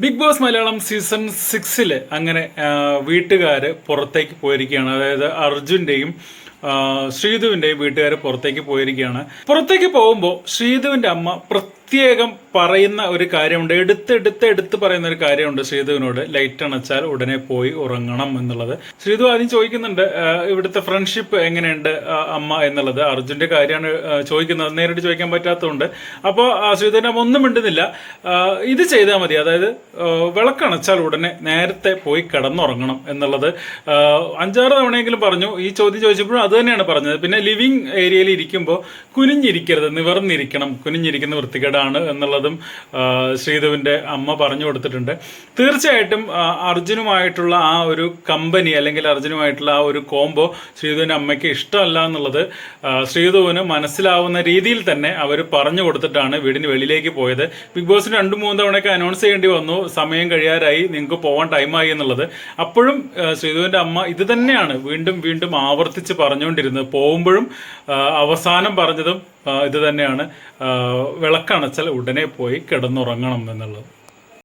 Big boss Malayalam season സിക്സിൽ അങ്ങനെ വീട്ടുകാർ പുറത്തേക്ക് പോയിരിക്കുകയാണ്. അതായത് അർജുന്റെയും ശ്രീധുവിന്റെയും വീട്ടുകാർ പുറത്തേക്ക് പോയിരിക്കുകയാണ്. പുറത്തേക്ക് പോകുമ്പോൾ ശ്രീധുവിന്റെ അമ്മ പ്രത്യേകം പറയുന്ന ഒരു കാര്യമുണ്ട്. എടുത്ത് എടുത്ത് എടുത്ത് പറയുന്ന ഒരു കാര്യമുണ്ട് ശ്രീധുവിനോട്. ലൈറ്റ് അണച്ചാൽ ഉടനെ പോയി ഉറങ്ങണം എന്നുള്ളത്. ശ്രീധു ആദ്യം ചോദിക്കുന്നുണ്ട് ഇവിടുത്തെ ഫ്രണ്ട്ഷിപ്പ് എങ്ങനെയുണ്ട് അമ്മ എന്നുള്ളത്. അർജുന്റെ കാര്യമാണ് ചോദിക്കുന്നത്. നേരിട്ട് ചോദിക്കാൻ പറ്റാത്തതുകൊണ്ട്. അപ്പോൾ ശ്രീധുവിനെ ഒന്നും മിണ്ടുന്നില്ല. ഇത് ചെയ്താൽ മതി. അതായത് വിളക്കണച്ചാൽ ഉടനെ നേരത്തെ പോയി കിടന്നുറങ്ങണം എന്നുള്ളത്. അഞ്ചാറ് തവണയെങ്കിലും പറഞ്ഞു. ഈ ചോദ്യം ചോദിച്ചപ്പോഴും അത് തന്നെയാണ് പറഞ്ഞത്. പിന്നെ ലിവിങ് ഏരിയയിൽ ഇരിക്കുമ്പോൾ കുനിഞ്ഞിരിക്കരുത്. നിവർന്നിരിക്കണം. കുനിഞ്ഞിരിക്കുന്ന വൃത്തികേടാണ് എന്നുള്ളതും ശ്രീധുവിന്റെ അമ്മ പറഞ്ഞു കൊടുത്തിട്ടുണ്ട്. തീർച്ചയായിട്ടും അർജുനുമായിട്ടുള്ള ആ ഒരു കമ്പനി അല്ലെങ്കിൽ അർജുനുമായിട്ടുള്ള ആ ഒരു കോംബോ ശ്രീധുവിന്റെ അമ്മയ്ക്ക് ഇഷ്ടമല്ല എന്നുള്ളത് ശ്രീധുവിന് മനസ്സിലാവുന്ന രീതിയിൽ തന്നെ അവർ പറഞ്ഞു കൊടുത്തിട്ടാണ് വീടിന് വെളിയിലേക്ക് പോയത്. ബിഗ് ബോസിന് രണ്ട് മൂന്ന് തവണയൊക്കെ അനൗൺസ് ചെയ്യേണ്ടി വന്നു. സമയം കഴിയാറായി. നിങ്ങൾക്ക് പോകാൻ ടൈമായി എന്നുള്ളത്. അപ്പോഴും ശ്രീധുവിന്റെ അമ്മ ഇത് തന്നെയാണ് വീണ്ടും വീണ്ടും ആവർത്തിച്ച് പറഞ്ഞുകൊണ്ടിരുന്നത്. പോകുമ്പോഴും അവസാനം പറഞ്ഞതും ഇത് തന്നെയാണ് വിളക്കണച്ചാൽ ഉടനെ പോയി കിടന്നുറങ്ങണം എന്നുള്ളത്.